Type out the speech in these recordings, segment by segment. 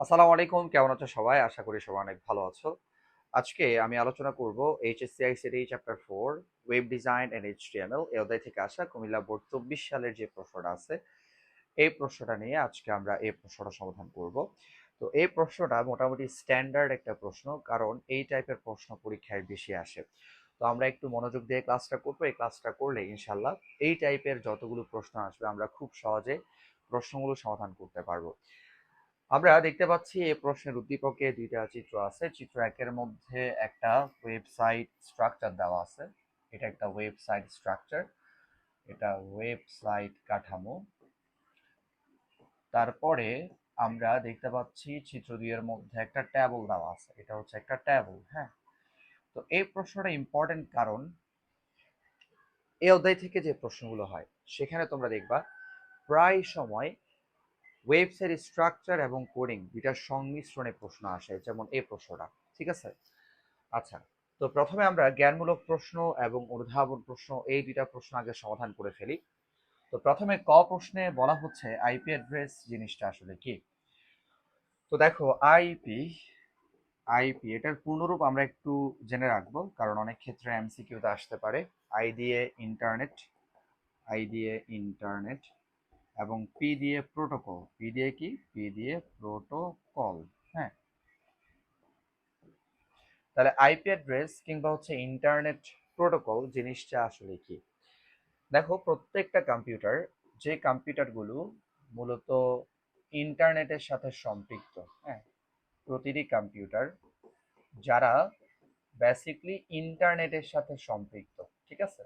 আসসালামু আলাইকুম, কেমন আছো সবাই? আশা করি সবাই অনেক ভালো আছো। আজকে আমি আলোচনা করব HSC ICT chapter four web design and HTML এই অধ্যায় থেকে আসা কুমিল্লা বোর্ড চব্বিশ সালের যে প্রশ্নটা আছে, এই প্রশ্নটা নিয়ে আজকে আমরা এই প্রশ্নটা সমাধান করব। তো এই প্রশ্নটা মোটামুটি স্ট্যান্ডার্ড একটা প্রশ্ন, কারণ এই টাইপের প্রশ্ন পরীক্ষায় বেশি আসে। তো আমরা একটু মনোযোগ দিয়ে ক্লাসটা করব, এই ক্লাসটা করলে ইনশাল্লাহ এই টাইপের যতগুলো প্রশ্ন আসবে আমরা খুব সহজে প্রশ্নগুলো সমাধান করতে পারব। আমরা দেখতে পাচ্ছি এই প্রশ্নের উদ্দীপকে দুইটা চিত্র আছে। চিত্র একের মধ্যে একটা ওয়েবসাইট স্ট্রাকচার দেওয়া আছে। এটা একটা ওয়েবসাইট স্ট্রাকচার এটা ওয়েবসাইট কাঠামো। তারপরে আমরা দেখতে পাচ্ছি চিত্র দুইয়ের মধ্যে একটা ট্যাবল দেওয়া আছে। এটা হচ্ছে একটা ট্যাবল হ্যাঁ? তো এই প্রশ্নটা ইম্পর্টেন্ট কারণ এই অধ্যায় থেকে যে প্রশ্নগুলো হয়, সেখানে তোমরা দেখবা প্রায় সময় ওয়েবসাইট স্ট্রাকচার এবং কোডিং দুইটার সংমিশ্রণে প্রশ্ন আসে, যেমন এই প্রশ্নটা, ঠিক আছে? আচ্ছা তো প্রথমে আমরা জ্ঞানমূলক প্রশ্ন এবং অনুধাবন প্রশ্ন, এই দুইটা প্রশ্ন আগে সমাধান করে ফেলি। তো প্রথমে ক প্রশ্নে বলা হচ্ছে আইপি অ্যাড্রেস জিনিসটা আসলে কি? তো দেখো আইপি আইপি এটার পূর্ণরূপ আমরা একটু জেনে রাখব, কারণ অনেক ক্ষেত্রে এমসিকিউতে আসতে পারে। আই দিয়ে ইন্টারনেট, আই দিয়ে ইন্টারনেট এবং পি দিয়ে প্রোটোকল পি দিয়ে কি? পি দিয়ে প্রোটোকল হ্যাঁ। তাহলে আইপি অ্যাড্রেস কিংবা হচ্ছে ইন্টারনেট প্রোটোকল জিনিসটা আসলে কি? দেখো, প্রত্যেকটা কম্পিউটার যে কম্পিউটারগুলো মূলত ইন্টারনেটের সাথে সম্পৃক্ত হ্যাঁ প্রতিটি কম্পিউটার যারা বেসিকলি ইন্টারনেটের সাথে সম্পৃক্ত, ঠিক আছে?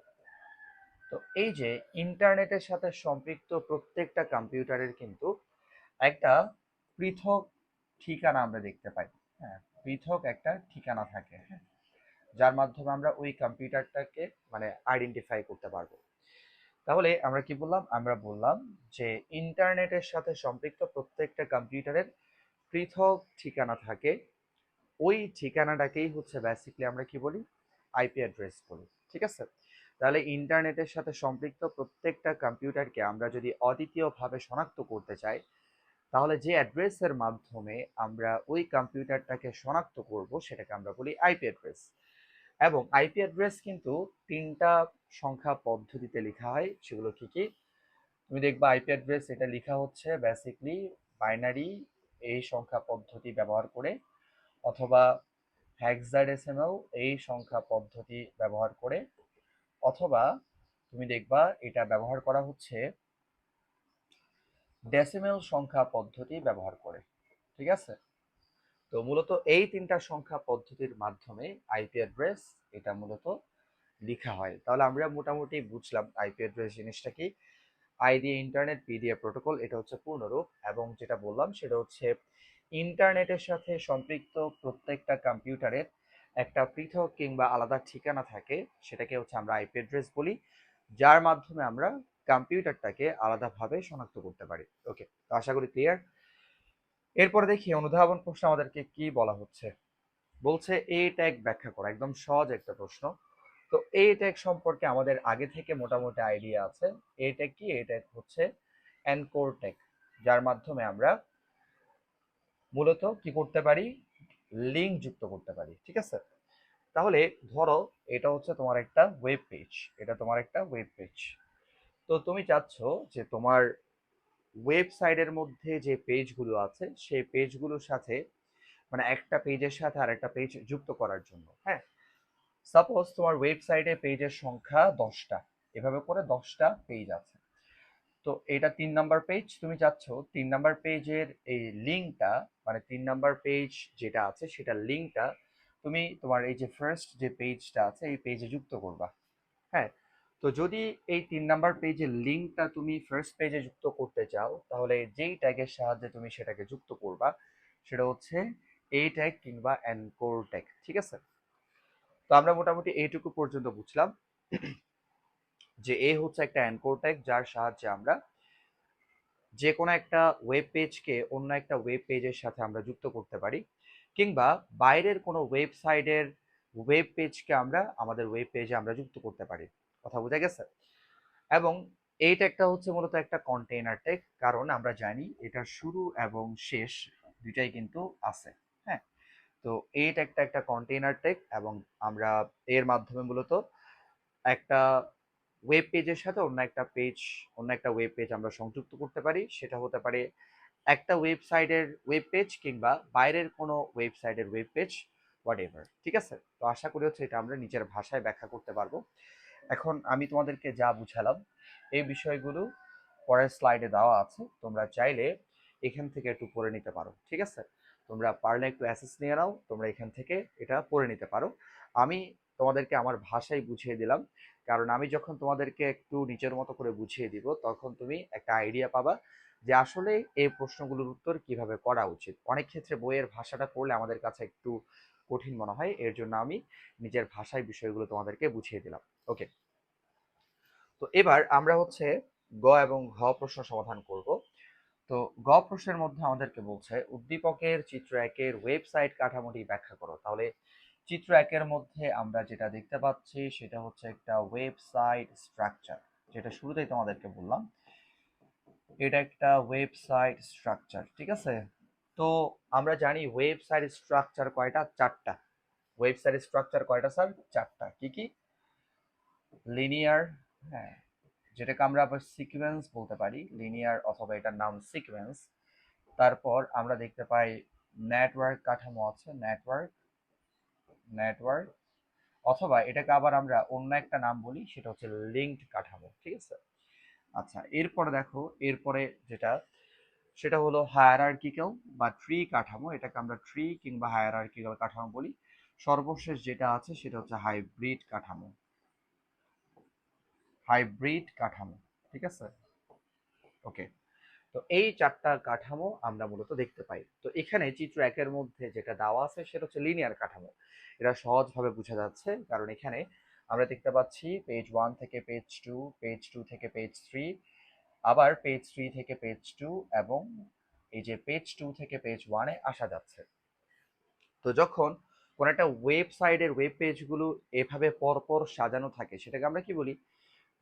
তো এই যে ইন্টারনেটের সাথে সম্পৃক্ত প্রত্যেকটা কম্পিউটারের কিন্তু একটা পৃথক ঠিকানা আমরা দেখতে পাই। হ্যাঁ পৃথক একটা ঠিকানা থাকে। হ্যাঁ যার মাধ্যমে আমরা ওই কম্পিউটারটাকে মানে আইডেন্টিফাই করতে পারব। তাহলে আমরা কি বললাম? আমরা বললাম যে ইন্টারনেটের সাথে সম্পৃক্ত প্রত্যেকটা কম্পিউটারের পৃথক ঠিকানা থাকে। ওই ঠিকানাটাকেই হচ্ছে বেসিকলি আমরা কি বলি? আইপি অ্যাড্রেস বলি। ঠিক আছে? তাহলে ইন্টারনেটের সাথে সম্পৃক্ত প্রত্যেকটা কম্পিউটারকে আমরা যদি অদ্বিতীয়ভাবে শনাক্ত করতে চাই, তাহলে যে অ্যাড্রেসের মাধ্যমে আমরা ওই কম্পিউটারটাকে শনাক্ত করব সেটাকে আমরা বলি আইপি অ্যাড্রেস। এবং আইপি অ্যাড্রেস কিন্তু তিনটা সংখ্যা পদ্ধতিতে লেখা হয়, সেগুলো কি কি? তুমি দেখবা আইপি অ্যাড্রেস এটা লেখা হচ্ছে বেসিকলি বাইনারি এই সংখ্যা পদ্ধতি ব্যবহার করে, অথবা হ্যাক্সাডেসিমাল এই সংখ্যা পদ্ধতি ব্যবহার করে। অথবা তুমি দেখবা এটা ব্যবহার করা হচ্ছে ডেসিমেল সংখ্যা পদ্ধতি ব্যবহার করে, ঠিক আছে? তো মূলত এই তিনটা সংখ্যা পদ্ধতির মাধ্যমে আইপি অ্যাড্রেস এটা মূলত লেখা হয়। তাহলে আমরা মোটামুটি বুঝলাম আইপি অ্যাড্রেস জিনিসটা কি? আই দিয়ে ইন্টারনেট পি দিয়ে প্রোটোকল এটা হচ্ছে পূর্ণরূপ এবং যেটা বললাম সেটা হচ্ছে ইন্টারনেটের সাথে সম্পৃক্ত প্রত্যেকটা কম্পিউটারের একটা পৃথক কিংবা আলাদা ঠিকানা থাকে, সেটাকে হচ্ছে আমরা আইপি অ্যাড্রেস বলি, যার মাধ্যমে আমরা কম্পিউটারটাকে আলাদাভাবে শনাক্ত করতে পারি। ওকে তো আশা করি ক্লিয়ার এরপরে দেখি, অনুধাবন প্রশ্ন আমাদেরকে কি বলা হচ্ছে? বলছে, এ ট্যাগ ব্যাখ্যা করা। একদম সহজ একটা প্রশ্ন। তো এ ট্যাগ সম্পর্কে আমাদের আগে থেকে মোটামুটি আইডিয়া আছে। এ ট্যাগ কি? এ ট্যাগ হচ্ছে অ্যানকোর ট্যাগ যার মাধ্যমে আমরা মূলত কি করতে পারি? লিঙ্ক যুক্ত করতে পারি, ঠিক আছে? তাহলে ধরো এটা হচ্ছে তোমার একটা ওয়েব পেজ এটা তোমার একটা ওয়েব পেজ তো তুমি চাচ্ছ যে তোমার ওয়েবসাইটের মধ্যে যে পেজগুলো আছে, সেই পেজগুলোর সাথে মানে একটা পেজের সাথে আর একটা পেজ যুক্ত করার জন্য হ্যাঁ? সাপোজ তোমার ওয়েবসাইটে পেজের সংখ্যা দশটা, এভাবে করে দশটা পেজ আছে। তো এটা তিন নাম্বার পেজ তুমি চাচ্ছ তিন নাম্বার পেজের এই লিঙ্কটা মানে তিন নাম্বার পেজ যেটা আছে সেটা লিঙ্কটা তুমি তোমার এই যে ফার্স্ট যে পেজটা আছে, এই পেজে যুক্ত করবা। হ্যাঁ? তো যদি এই তিন নাম্বার পেজের লিঙ্কটা তুমি ফার্স্ট পেজে যুক্ত করতে চাও, তাহলে যেই ট্যাগের সাহায্যে তুমি সেটাকে যুক্ত করবা, সেটা হচ্ছে এই ট্যাগ কিংবা অ্যানকোর ট্যাগ ঠিক আছে? তো আমরা মোটামুটি এইটুকু পর্যন্ত বুঝলাম। যে এ হচ্ছে একটা অ্যানকোর ট্যাগ যার সাহায্যে আমরা যে কোনো একটা ওয়েব পেজকে অন্য একটা ওয়েব পেজের সাথে আমরা যুক্ত করতে পারি, কিংবা বাইরের কোনো ওয়েবসাইটের ওয়েব পেজকে আমরা আমাদের ওয়েব পেজে আমরা যুক্ত করতে পারি। কথা বোঝা গেছে? এবং এই ট্যাগটা হচ্ছে মূলত একটা কন্টেইনার ট্যাগ কারণ আমরা জানি এটা শুরু এবং শেষ দুইটাই কিন্তু আছে হ্যাঁ? তো এইটা একটা একটা কন্টেইনার টেক এবং আমরা এর মাধ্যমে মূলত একটা ওয়েব পেজের সাথে অন্য একটা পেজ অন্য একটা ওয়েব পেজ আমরা সংযুক্ত করতে পারি। সেটা হতে পারে একটা ওয়েবসাইটের ওয়েব পেজ কিংবা বাইরের কোনো ওয়েবসাইটের ওয়েব পেজ হোয়াট এভার ঠিক আছে? তো আশা করি হচ্ছে এটা আমরা নিজের ভাষায় ব্যাখ্যা করতে পারব। এখন আমি তোমাদেরকে যা বুঝালাম, এই বিষয়গুলো পরের স্লাইডে দেওয়া আছে। তোমরা চাইলে এখান থেকে একটু পড়ে নিতে পারো, ঠিক আছে? তোমরা পারলে একটু অ্যাসেস নিয়ে নাও, তোমরা এখান থেকে এটা পড়ে নিতে পারো। আমি তোমাদেরকে আমার ভাষায় বুঝিয়ে দিলাম, কারণ আমি যখন তোমাদেরকে একটু নিজের মতো করে বুঝিয়ে দিব, তখন তুমি একটা আইডিয়া পাবা যে আসলে এই প্রশ্নগুলোর উত্তর কীভাবে করা উচিত। অনেক ক্ষেত্রে বইয়ের ভাষাটা পড়লে আমাদের কাছে একটু কঠিন মনে হয়, এর জন্য আমি নিজের ভাষায় বিষয়গুলো তোমাদেরকে বুঝিয়ে দিলাম। ওকে তো এবার আমরা হচ্ছে গ এবং ঘ প্রশ্ন সমাধান করব। তো গ প্রশ্নের মধ্যে আমাদেরকে বলছে, উদ্দীপকের চিত্র একের ওয়েবসাইট কাঠামোটি ব্যাখ্যা করো। তাহলে চিত্র একের মধ্যে আমরা যেটা দেখতে পাচ্ছি, সেটা হচ্ছে একটা ওয়েবসাইট স্ট্রাকচার, যেটা শুরুতেই তোমাদেরকে বললাম। এটা একটা ওয়েবসাইট স্ট্রাকচার, ঠিক আছে? তো আমরা জানি ওয়েবসাইট স্ট্রাকচার কয়টা? চারটা। ওয়েবসাইট স্ট্রাকচার কয়টা, স্যার? চারটা। কি কি? লিনিয়ার হ্যাঁ। যেটাকে আমরা আবার সিকোয়েন্স বলতে পারি লিনিয়ার অথবা এটার নাম সিকোয়েন্স তারপর আমরা দেখতে পাই নেটওয়ার্ক কাঠামো আছে নেটওয়ার্ক নেটওয়ার্ক অথবা এটাকে আবার আমরা অন্য একটা নাম বলি, সেটা হচ্ছে লিঙ্কড কাঠামো, ঠিক আছে? আচ্ছা এরপরে দেখো, এরপরে যেটা, সেটা হলো হায়ারার্কিক্যাল বা ট্রি কাঠামো। এটাকে আমরা ট্রি কিংবা হায়ারার্কিক্যাল কাঠামো বলি। সর্বশেষ যেটা আছে, সেটা হচ্ছে হাইব্রিড কাঠামো। হাইব্রিড কাঠামো, ঠিক আছে? ওকে তো এই চারটা কাঠামো আমরা মূলত দেখতে পাই। তো এখানে চিত্র একের মধ্যে যেটা দেওয়া আছে সেটা হচ্ছে লিনিয়ার কাঠামো। এটা সহজভাবে বোঝা যাচ্ছে কারণ এখানে আমরা দেখতে পাচ্ছি পেজ ওয়ান থেকে পেজ টু পেজ টু থেকে পেজ থ্রি আবার পেজ থ্রি থেকে পেজ টু এবং এই যে পেজ টু থেকে পেজ ওয়ানে আসা যাচ্ছে। তো যখন কোন একটা ওয়েবসাইটের ওয়েব পেজগুলো এভাবে পরপর সাজানো থাকে, সেটাকে আমরা কি বলি?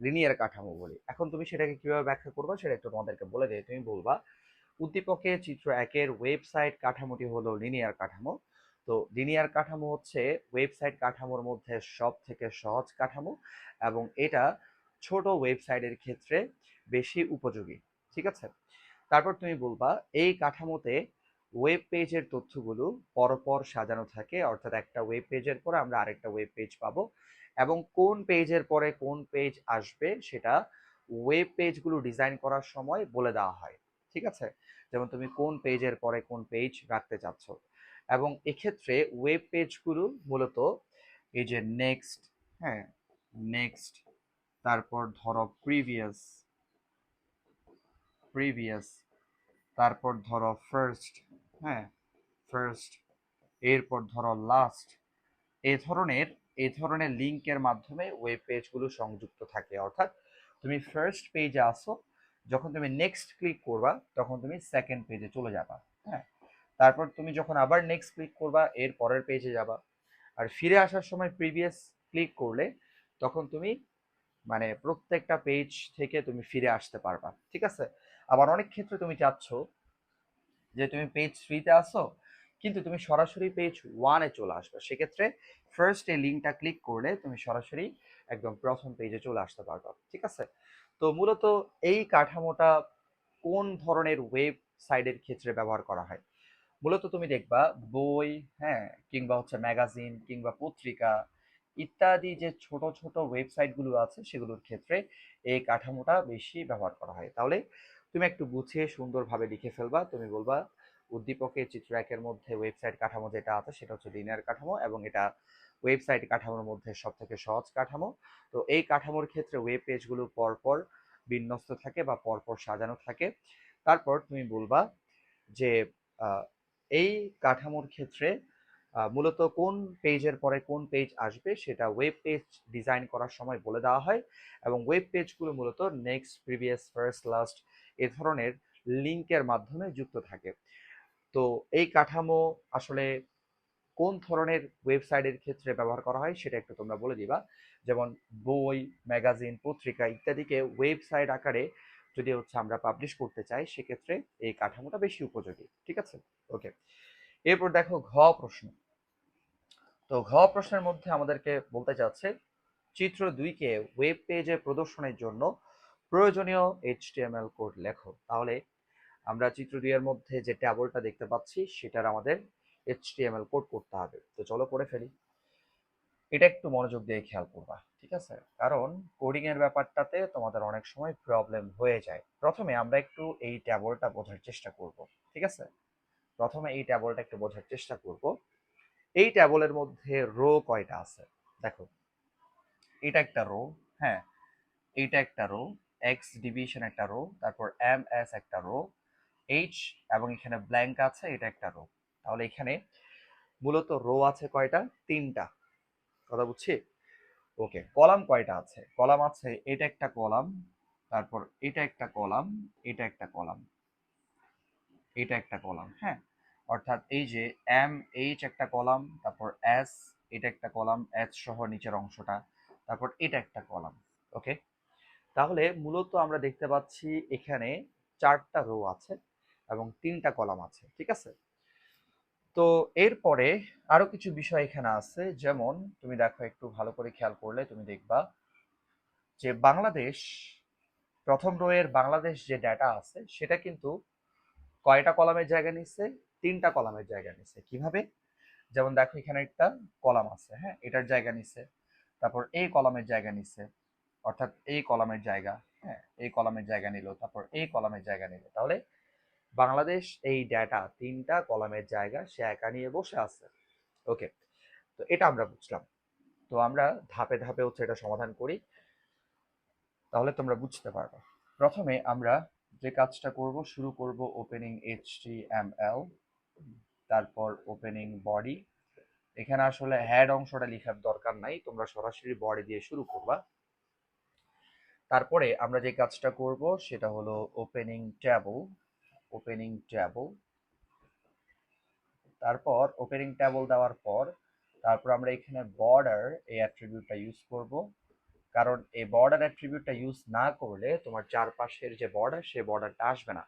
লিনিয়ার কাঠামো বলি। এখন তুমি সেটাকে কীভাবে ব্যাখ্যা করবা সেটা একটু তোমাদেরকে বলে দেয় তুমি বলবা। উদ্দীপকের চিত্র একের ওয়েবসাইট কাঠামোটি হলো লিনিয়ার কাঠামো। তো লিনিয়ার কাঠামো হচ্ছে ওয়েবসাইট কাঠামোর মধ্যে সব থেকে সহজ কাঠামো এবং এটা ছোট ওয়েবসাইটের ক্ষেত্রে বেশি উপযোগী, ঠিক আছে? তারপর তুমি বলবা, এই কাঠামোতে ওয়েব পেজের তথ্যগুলো পরপর সাজানো থাকে। অর্থাৎ একটা ওয়েব পেজের পর আমরা আরেকটা ওয়েব পেজ পাবো। এবং কোন পেজের পরে কোন পেজ আসবে সেটা ওয়েব পেজগুলো ডিজাইন করার সময় বলে দেওয়া হয়, ঠিক আছে? যেমন তুমি কোন পেজের পরে কোন পেজ রাখতে চাচ্ছ। এবং এক্ষেত্রে ওয়েব পেজগুলো মূলত এই যে নেক্সট হ্যাঁ নেক্সট তারপর ধরো প্রিভিয়াস প্রিভিয়াস তারপর ধরো ফার্স্ট হ্যাঁ ফার্স্ট এরপর ধরো লাস্ট এ ধরনের এই ধরনের লিঙ্কের মাধ্যমে ওয়েব পেজগুলো সংযুক্ত থাকে। অর্থাৎ তুমি ফার্স্ট পেজে আসো, যখন তুমি নেক্সট ক্লিক করবা, তখন তুমি সেকেন্ড পেজে চলে যাবা হ্যাঁ? তারপর তুমি যখন আবার নেক্সট ক্লিক করবা, এর পরের পেজে যাবা। আর ফিরে আসার সময় প্রিভিয়াস ক্লিক করলে, তখন তুমি মানে প্রত্যেকটা পেজ থেকে তুমি ফিরে আসতে পারবা, ঠিক আছে? আবার অনেক ক্ষেত্রে তুমি চাচ্ছ যে তুমি পেজ থ্রিতে আসো কিন্তু তুমি সরাসরি পেজ ওয়ানে চলে আসবে। সেক্ষেত্রে ফার্স্ট এই লিঙ্কটা ক্লিক করলে তুমি সরাসরি একদম প্রথম পেজে চলে আসতে পারবে, ঠিক আছে? তো মূলত এই কাঠামোটা কোন ধরনের ওয়েবসাইটের ক্ষেত্রে ব্যবহার করা হয়? মূলত তুমি দেখবা বই হ্যাঁ কিংবা হচ্ছে ম্যাগাজিন কিংবা পত্রিকা ইত্যাদি যে ছোট ছোট ওয়েবসাইটগুলো আছে, সেগুলোর ক্ষেত্রে এই কাঠামোটা বেশি ব্যবহার করা হয়। তাহলে তুমি একটু গুছিয়ে সুন্দরভাবে লিখে ফেলবা। তুমি বলবা উদ্দীপকের চিত্র একের মধ্যে ওয়েবসাইট কাঠামো যেটা আছে সেটা হচ্ছে লিনিয়ার কাঠামো এবং এটা ওয়েবসাইট কাঠামোর মধ্যে সব থেকে সহজ কাঠামো। তো এই কাঠামোর ক্ষেত্রে ওয়েব পেজগুলো পরপর বিন্যস্ত থাকে বা পরপর সাজানো থাকে। তারপর তুমি বলবা যে এই কাঠামোর ক্ষেত্রে মূলত কোন পেজের পরে কোন পেজ আসবে সেটা ওয়েব পেজ ডিজাইন করার সময় বলে দেওয়া হয় এবং ওয়েব পেজগুলো মূলত নেক্সট প্রিভিয়াস ফার্স্ট লাস্ট এ ধরনের লিঙ্কের মাধ্যমে যুক্ত থাকে। তো এই কাঠামো আসলে কোন ধরনের ওয়েবসাইটের ক্ষেত্রে ব্যবহার করা হয় সেটা একটু তোমরা বলে দিবা। যেমন বই ম্যাগাজিন পত্রিকা ইত্যাদিকে ওয়েবসাইট আকারে যদি হচ্ছে আমরা পাবলিশ করতে চাই, সেক্ষেত্রে এই কাঠামোটা বেশি উপযোগী। ঠিক আছে? ওকে এরপর দেখো ঘ প্রশ্ন। তো ঘ প্রশ্নের মধ্যে আমাদেরকে বলতে চাচ্ছে চিত্র দুইকে ওয়েব পেজে প্রদর্শনের জন্য প্রয়োজনীয় এইচটিএমএল কোড লেখো। তাহলে আমরা চিত্র দুইয়ের মধ্যে যে ট্যাবলটা দেখতে পাচ্ছি, সেটার আমাদের এইচটিএমএল কোড করতে হবে। তো চলো করে ফেলি। এটা একটু মনোযোগ দিয়ে খেয়াল করবা, ঠিক আছে? কারণ কোডিং এর ব্যাপারটাতে তোমাদের অনেক সময় প্রবলেম হয়ে যায়। প্রথমে আমরা একটু এই ট্যাবলটা বোঝার চেষ্টা করব, ঠিক আছে? প্রথমে এই ট্যাবলটা একটু বোঝার চেষ্টা করব। এই ট্যাবলের মধ্যে রো কয়টা আছে? দেখো, এটা একটা রো হ্যাঁ এইটা একটা রো এক্স ডিভিশন একটা রো তারপর এম এস একটা রো এইচ এবং এখানে ব্ল্যাঙ্ক আছে, এটা একটা রো তাহলে এখানে মূলত রো আছে কয়টা? তিনটা। কথা বুঝছি? ওকে কলাম কয়টা আছে? কলাম আছে এটা একটা কলাম, তারপর এটা একটা কলাম, এটা একটা কলাম, এটা একটা কলাম হ্যাঁ? অর্থাৎ এই যে এম এইচ একটা কলাম, তারপর এস এটা একটা কলাম এস সহ নিচের অংশটা, তারপর এটা একটা কলাম ওকে তাহলে মূলত আমরা দেখতে পাচ্ছি এখানে চারটা রো আছে। এবং তিনটা কলাম আছে, ঠিক আছে? তো এরপরে আরও কিছু বিষয় এখানে আছে, যেমন তুমি দেখো একটু ভালো করে খেয়াল করলে তুমি দেখবা যে বাংলাদেশ, প্রথম রোয়ের বাংলাদেশ যে ডাটা আছে, সেটা কিন্তু কয়টা কলামের জায়গা নিচ্ছে তিনটা কলামের জায়গা নিচ্ছে কীভাবে? যেমন দেখো এখানে একটা কলাম আছে হ্যাঁ? এটার জায়গা নিচ্ছে তারপর এই কলামের জায়গা নিচ্ছে অর্থাৎ এই কলামের জায়গা হ্যাঁ? এই কলামের জায়গা নিল, তারপর এই কলামের জায়গা নিল। তাহলে বাংলাদেশ এই ডেটা তিনটা কলামের জায়গা সে একা নিয়ে বসে আছে। ওকে তো এটা আমরা বুঝলাম। তো আমরা ধাপে ধাপে হচ্ছে এটা সমাধান করি। তাহলে তোমরা বুঝতে পারবে। প্রথমে আমরা যে কাজটা করব, শুরু করব ওপেনিং এইচটিএমএল তারপর ওপেনিং বডি এখানে আসলে হেড অংশটা লেখার দরকার নাই, তোমরা সরাসরি বডি দিয়ে শুরু করবা। তারপরে আমরা যে কাজটা করব, সেটা হলো ওপেনিং ট্যাবল ওপেনিং ট্যাবল তারপর ওপেনিং ট্যাবল দেওয়ার পর, তারপর আমরা এখানে বর্ডার এই অ্যাট্রিবিউটটা ইউজ করব। কারণ এই বর্ডার অ্যাট্রিবিউটটা ইউজ না করলে তোমার চারপাশের যে বর্ডার সে বর্ডারটা আসবে না।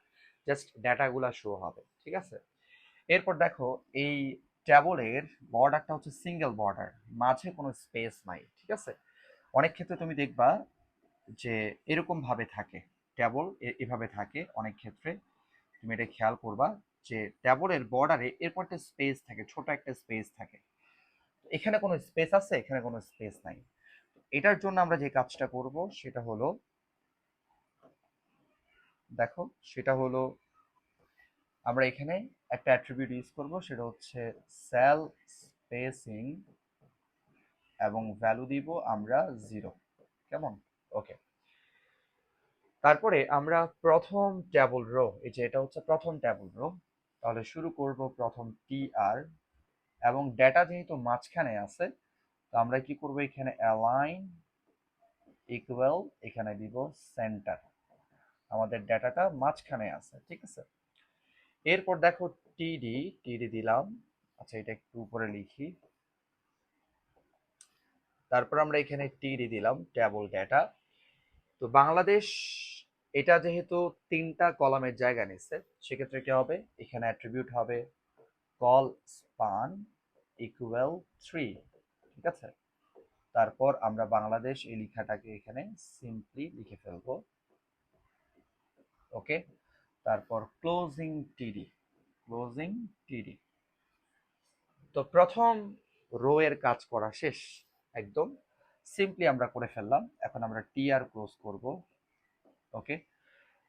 জাস্ট ডেটাগুলো শো হবে, ঠিক আছে? এরপর দেখো, এই ট্যাবলের বর্ডারটা হচ্ছে সিঙ্গেল বর্ডার মাঝে কোনো স্পেস নাই, ঠিক আছে? অনেক ক্ষেত্রে তুমি দেখবা যে এরকম ভাবে থাকে ট্যাবল এভাবে থাকে অনেক ক্ষেত্রে। তুমি এটা খেয়াল করবা যে ট্যাবলের বর্ডারে এরপর একটা স্পেস থাকে, ছোট একটা স্পেস থাকে। এখানে কোনো স্পেস আছে? এখানে কোনো স্পেস নাই। এটার জন্য আমরা যে কাজটা করব সেটা হলো, দেখো, সেটা হলো আমরা এখানে একটা অ্যাট্রিবিউট ইউজ করব, সেটা হচ্ছে সেল স্পেসিং এবং ভ্যালু দিব আমরা জিরো কেমন? ওকে তারপরে আমরা প্রথম ট্যাবল রো এই যে এটা হচ্ছে প্রথম ট্যাবল রো তাহলে শুরু করব প্রথম টি আর এবং ডেটা যেহেতু মাঝখানে আছে, তো আমরা কি করব এখানে অ্যালাইন ইকুয়াল এখানে দিব সেন্টার আমাদের ডেটাটা মাঝখানে আছে, ঠিক আছে? এরপর দেখো টিডি টিডি দিলাম আচ্ছা এটা একটু উপরে লিখি, তারপর আমরা এখানে টিডি দিলাম ট্যাবল ডেটা তো বাংলাদেশ এটা যেহেতু তিনটা কলামের জায়গা নিচ্ছে, সেক্ষেত্রে কি হবে? এখানে অ্যাট্রিবিউট হবে কল স্পান ইকুয়াল থ্রি ঠিক আছে? তারপর আমরা বাংলাদেশ এই লেখাটাকে এখানে সিম্পলি লিখে ফেলব। ওকে তারপর ক্লোজিং টিডি ক্লোজিং টিডি তো প্রথম রো এর কাজ করা শেষ, একদম। সিম্পলি আমরা করে ফেললাম। এখন আমরা টি আর ক্লোজ করব। ওকে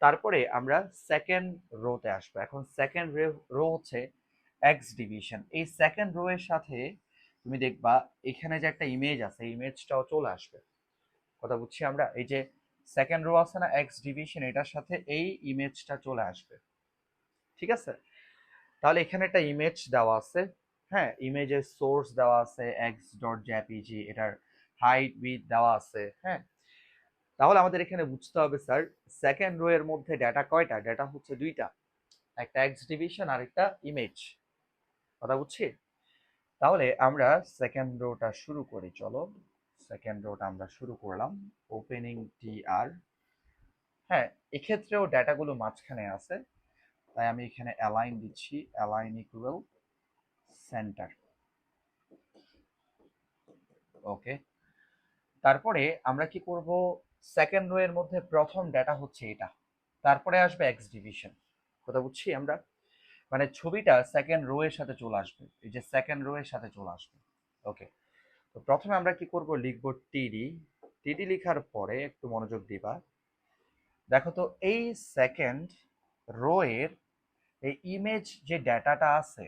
তারপরে আমরা সেকেন্ড রোতে আসব। এখন সেকেন্ড রো হচ্ছে এক্স ডিভিশন এই সেকেন্ড রো এর সাথে তুমি দেখবা এখানে যে একটা ইমেজ আছে ইমেজটাও চলে আসবে। কথা বুঝছি আমরা? এই যে সেকেন্ড রো আছে না এক্স ডিভিশন এটার সাথে এই ইমেজটা চলে আসবে। ঠিক আছে? তাহলে এখানে একটা ইমেজ দেওয়া আছে। হ্যাঁ ইমেজের সোর্স দেওয়া আছে এক্স ডট জেপিজি এটার হাইট উইথ দেওয়া আছে। হ্যাঁ তাহলে আমাদের এখানে বুঝতে হবে, স্যার সেকেন্ড রো এর মধ্যে ডেটা কয়টা? ডেটা হচ্ছে দুইটা। একটা এক্স ডিভিশন আর একটা ইমেজ কথা বুঝছি? তাহলে আমরা সেকেন্ড রোটা শুরু করি, চলো। সেকেন্ড রোটা আমরা শুরু করলাম। ওপেনিং টি আর হ্যাঁ এক্ষেত্রেও ডেটাগুলো মাঝখানে আছে। তাই আমি এখানে অ্যালাইন দিচ্ছি। অ্যালাইন ইকুয়াল সেন্টার ওকে তারপরে আমরা কি করব? সেকেন্ড রো এর মধ্যে প্রথম ডেটা হচ্ছে এটা। তারপরে আসবে এক্স ডিভিশন কথা বুঝছি আমরা? মানে ছবিটা সেকেন্ড রো এর সাথে চলে আসবে। এই যে সেকেন্ড রো এর সাথে চলে আসবে। ওকে তো প্রথমে আমরা কি করব? লিখব টিডি টিডি লেখার পরে একটু মনোযোগ দিবা। দেখো তো, এই সেকেন্ড রো এর এই ইমেজ যে ডেটাটা আছে,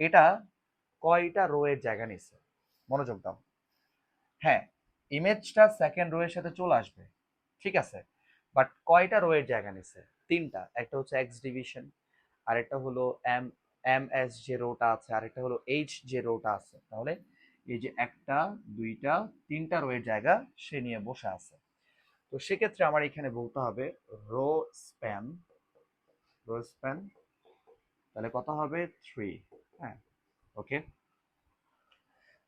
এটা কয়টা রো এর জায়গা নিচ্ছে মনোযোগ দাও। হ্যাঁ ইমেজটা সেকেন্ড রো এর সাথে চলে আসবে, ঠিক আছে? বাট কয়টা রো এর জায়গা নিচ্ছে তিনটা, একটা হচ্ছে এক্স ডিভিশন আর একটা হলো এম এম এস যে রোটা আছে আর একটা হলো এইচ যে রোটা আছে। তাহলে এই যে একটা, দুইটা, তিনটা রো এর জায়গা সে নিয়ে বসে আছে। তো সেক্ষেত্রে আমার এখানে বলতে হবে রো স্প্যান রো স্প্যান তাহলে কত হবে? থ্রি হ্যাঁ ওকে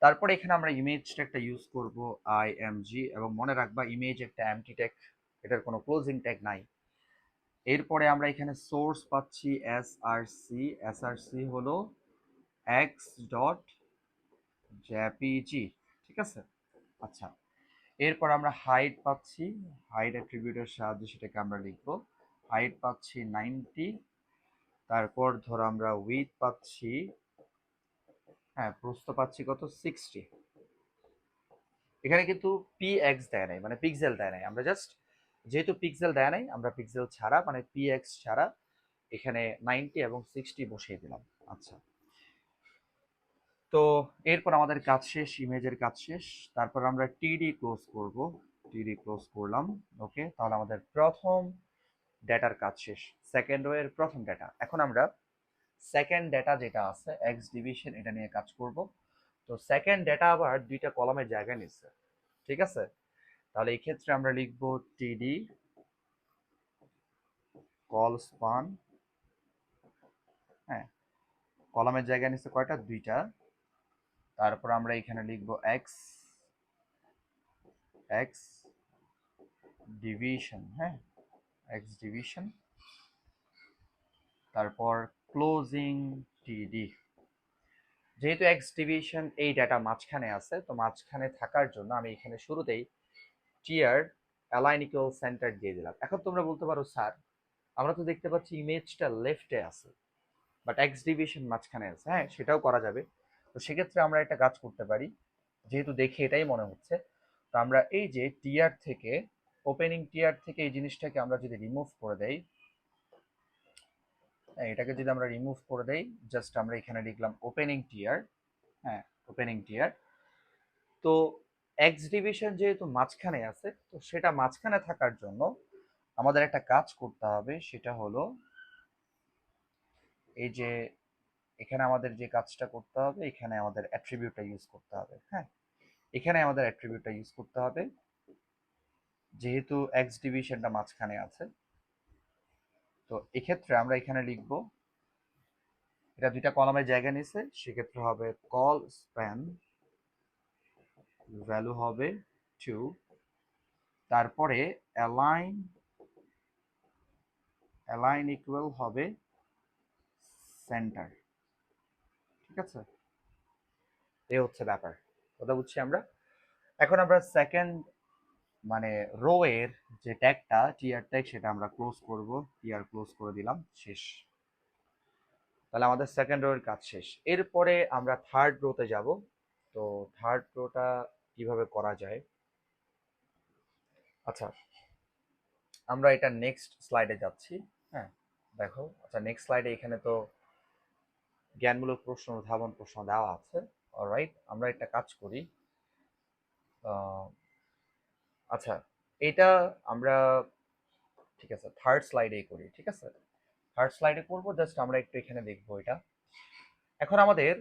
তারপরে এখানে আমরা ইমেজটা একটা ইউজ করব আই এম জি এবং মনে রাখবা ইমেজ একটা এমটি ট্যাগ এটার কোনো ক্লোজিং ট্যাগ নাই। এরপরে আমরা এখানে সোর্স পাচ্ছি S R C S R C হলো এক্স ডট জেপিজি ঠিক আছে? আচ্ছা এরপর আমরা হাইট পাচ্ছি হাইট অ্যাট্রিবিউটের সাহায্যে সেটাকে আমরা লিখব। হাইট পাচ্ছি নাইনটি তারপর ধরো আমরা উইথ পাচ্ছি হ্যাঁ প্রস্থ পাচ্ছি কত? সিক্সটি এখানে কিন্তু পি এক্স দেয় নাই মানে পিক্সেল দেয় নাই। আমরা জাস্ট যেহেতু পিক্সেল দেয় নাই, আমরা পিক্সেল ছাড়া মানে পি এক্স ছাড়া এখানে নাইনটি এবং সিক্সটি বসিয়ে দিলাম। আচ্ছা। তো এরপর আমাদের কাজ শেষ, ইমেজের কাজ শেষ। তারপর আমরা টিডি ক্লোজ করব। টিডি ক্লোজ করলাম। ওকে তাহলে আমাদের প্রথম ডেটার কাজ শেষ। সেকেন্ড ওয়ের প্রথম ডেটা এখন আমরা সেকেন্ড ডেটা যেটা আছে এক্স ডিভিশন এটা নিয়ে কাজ করব। তো সেকেন্ড ডেটা আবার দুইটা কলামের জায়গা নিচ্ছে, ঠিক আছে? তাহলে এই ক্ষেত্রে আমরা লিখব টিডি কল স্পান হ্যাঁ কলামের জায়গা নিচ্ছে কয়টা? দুইটা। তারপর আমরা এখানে লিখব এক্স এক্স ডিভিশন হ্যাঁ এক্স ডিভিশন তারপর ক্লোজিং টিডি যেহেতু এক্স ডিভিশন এই ডাটা মাঝখানে আছে, তো মাঝখানে থাকার জন্য আমি এখানে শুরুতেই টিয়ার অ্যালাইন ইকুয়াল সেন্টার দিয়ে দিলাম। এখন তোমরা বলতে পারো, স্যার, আমরা তো দেখতে পাচ্ছি ইমেজটা লেফটে আছে বাট এক্স ডিভিশন মাঝখানে আছে। হ্যাঁ সেটাও করা যাবে। তো সেক্ষেত্রে আমরা একটা কাজ করতে পারি, যেহেতু দেখে এটাই মনে হচ্ছে, তো আমরা এই যে টিয়ার থেকে ওপেনিং টিয়ার থেকে এই জিনিসটাকে আমরা যদি রিমুভ করে দেই এটাকে যদি আমরা রিমুভ করে দেই জাস্ট আমরা এখানে লিখলাম ওপেনিং টিয়ার হ্যাঁ ওপেনিং টিয়ার তো এক্স ডিভিশন যেহেতু মাঝখানে আছে, তো সেটা মাঝখানে থাকার জন্য আমাদের একটা কাজ করতে হবে, সেটা হলো এই যে এখানে আমাদের যে কাজটা করতে হবে, এখানে আমাদের অ্যাট্রিবিউটটা ইউজ করতে হবে হ্যাঁ? এখানে আমাদের অ্যাট্রিবিউটটা ইউজ করতে হবে, যেহেতু এক্স ডিভিশনটা মাঝখানে আছে তো এক্ষেত্রে আমরা এখানে লিখব, এটা দুইটা কলামের জায়গা নিছে, সেক্ষেত্রে হবে কল স্প্যান ভ্যালু হবে টু তারপরে অ্যালাইন অ্যালাইন ইকুয়াল হবে সেন্টার ঠিক আছে? এই হচ্ছে ব্যাপার, কথা বুঝছি আমরা? এখন আমরা সেকেন্ড মানে রো এর যে ট্যাগটা টিআর ট্যাগ সেটা আমরা ক্লোজ করব টিআর ক্লোজ করে দিলাম, শেষ। তাহলে আমাদের সেকেন্ড রো এর কাজ শেষ। এরপরে আমরা থার্ড রোতে যাব। তো থার্ড রোটা কীভাবে করা যায়? আচ্ছা আমরা এটা নেক্সট স্লাইডে যাচ্ছি। হ্যাঁ দেখো আচ্ছা নেক্সট স্লাইডে এখানে তো জ্ঞানমূলক প্রশ্ন, উদ্ভাবন প্রশ্ন দেওয়া আছে। অলরাইট আমরা একটা কাজ করি। আচ্ছা এটা আমরা, ঠিক আছে থার্ড স্লাইডেই করি, ঠিক আছে? থার্ড স্লাইডে করব জাস্ট আমরা একটু এখানে দেখব এটা। এখন আমাদের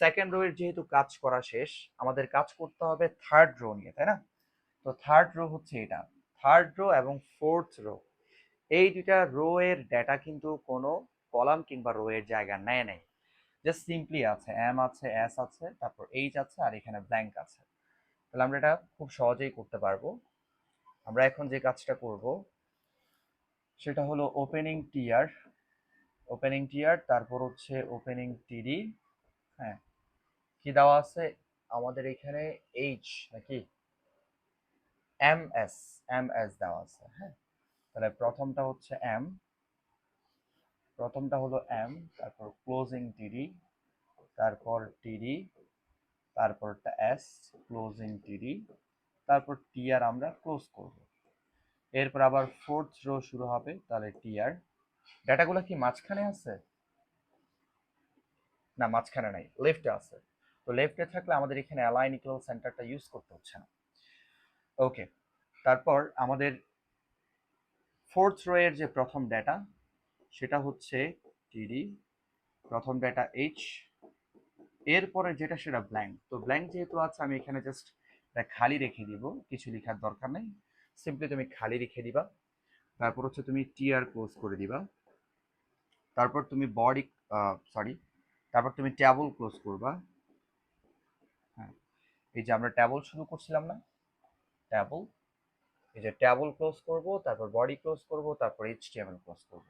সেকেন্ড রো এর যেহেতু কাজ করা শেষ, আমাদের কাজ করতে হবে থার্ড রো নিয়ে, তাই না? তো থার্ড রো হচ্ছে এটা। থার্ড রো এবং ফোর্থ রো এই দুইটা রো এর ডেটা কিন্তু কোনো কলাম কিংবা রো এর জায়গা নেয় নাই। জাস্ট সিম্পলি আছে এম আছে এস আছে, তারপর এইচ আছে, আর এখানে ব্ল্যাঙ্ক আছে। তাহলে আমরা এটা খুব সহজেই করতে পারব। আমরা এখন যে কাজটা করব, সেটা হলো ওপেনিং টিয়ার ওপেনিং টিয়ার তারপর হচ্ছে ওপেনিং টিডি হ্যাঁ। কি দেওয়া আছে? আমাদের এখানে এইচ নাকি? এম এস এম এস দেওয়া আছে হ্যাঁ। তাহলে প্রথমটা হচ্ছে এম প্রথমটা হলো এম তারপর ক্লোজিং টিডি তারপর টিডি তারপরটা এস ক্লোজিং টিডি তারপর টিআর আমরা ক্লোজ করব। এরপর আবার ফোর্থ রো শুরু হবে, তাহলে টিআর ডাটাগুলো কি মাঝখানে আছে? না, মাঝখানে নাই লেফটে আছে। তো লেফটে থাকলে আমাদের এখানে অ্যালাইন ইকুয়াল সেন্টারটা ইউজ করতে হচ্ছে না। ওকে তারপর আমাদের ফোর্থ রো এর যে প্রথম ডেটা সেটা হচ্ছে টিডি প্রথম ডেটা এইচ এরপরে যেটা সেটা ব্ল্যাঙ্ক তো ব্ল্যাঙ্ক যেহেতু আছে, আমি এখানে জাস্ট এটা খালি রেখে দিব, কিছু লেখার দরকার নেই। সিম্পলি তুমি খালি রেখে দিবা। তারপর হচ্ছে তুমি টিআর ক্লোজ করে দিবা। তারপর তুমি বডি সরি তারপর তুমি ট্যাবল ক্লোজ করবা। হ্যাঁ এই যে আমরা ট্যাবল শুরু করছিলাম না? ট্যাবল এই যে ট্যাবল ক্লোজ করব, তারপর বডি ক্লোজ করব, তারপর এইচটিএমএল ক্লোজ করব।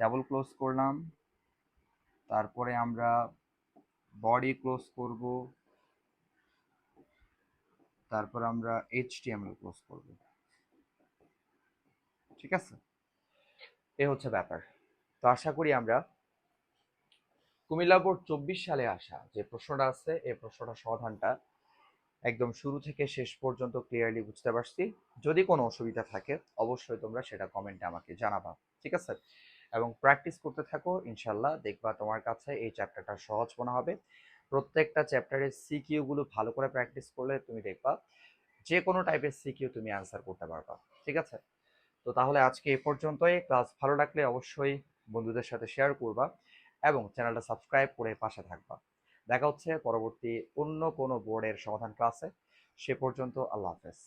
ট্যাবল ক্লোজ করলাম। তারপরে আমরা বডি ক্লোজ করব। তারপর আমরা এইচটিএমএল ক্লোজ করব। ঠিক আছে? এ হচ্ছে ব্যাপার। তো আশা করি আমরা কুমিল্লা বোর্ড চব্বিশ সালে আসা যে প্রশ্নটা আছে এই প্রশ্নটা সমাধানটা একদম শুরু থেকে শেষ পর্যন্ত ক্লিয়ারলি বুঝতে পারছি। যদি কোনো অসুবিধা থাকে, অবশ্যই তোমরা সেটা কমেন্টে আমাকে জানাবা। ঠিক আছে? এবং প্র্যাকটিস করতে থাকো, ইনশাল্লাহ দেখবা তোমার কাছে এই চ্যাপ্টারটা সহজ মনে হবে। প্রত্যেকটা চ্যাপ্টারের সিকিউগুলো ভালো করে প্র্যাকটিস করলে তুমি দেখবা যে কোনো টাইপের সিকিউ তুমি অ্যান্সার করতে পারবা, ঠিক আছে? তো তাহলে আজকে এ পর্যন্তই। ক্লাস ভালো লাগলে অবশ্যই বন্ধুদের সাথে শেয়ার করবা এবং চ্যানেলটা সাবস্ক্রাইব করে পাশে থাকবা। দেখা হচ্ছে পরবর্তী অন্য কোনো বোর্ডের সমাধান ক্লাসে সে পর্যন্ত আল্লাহ হাফেজ।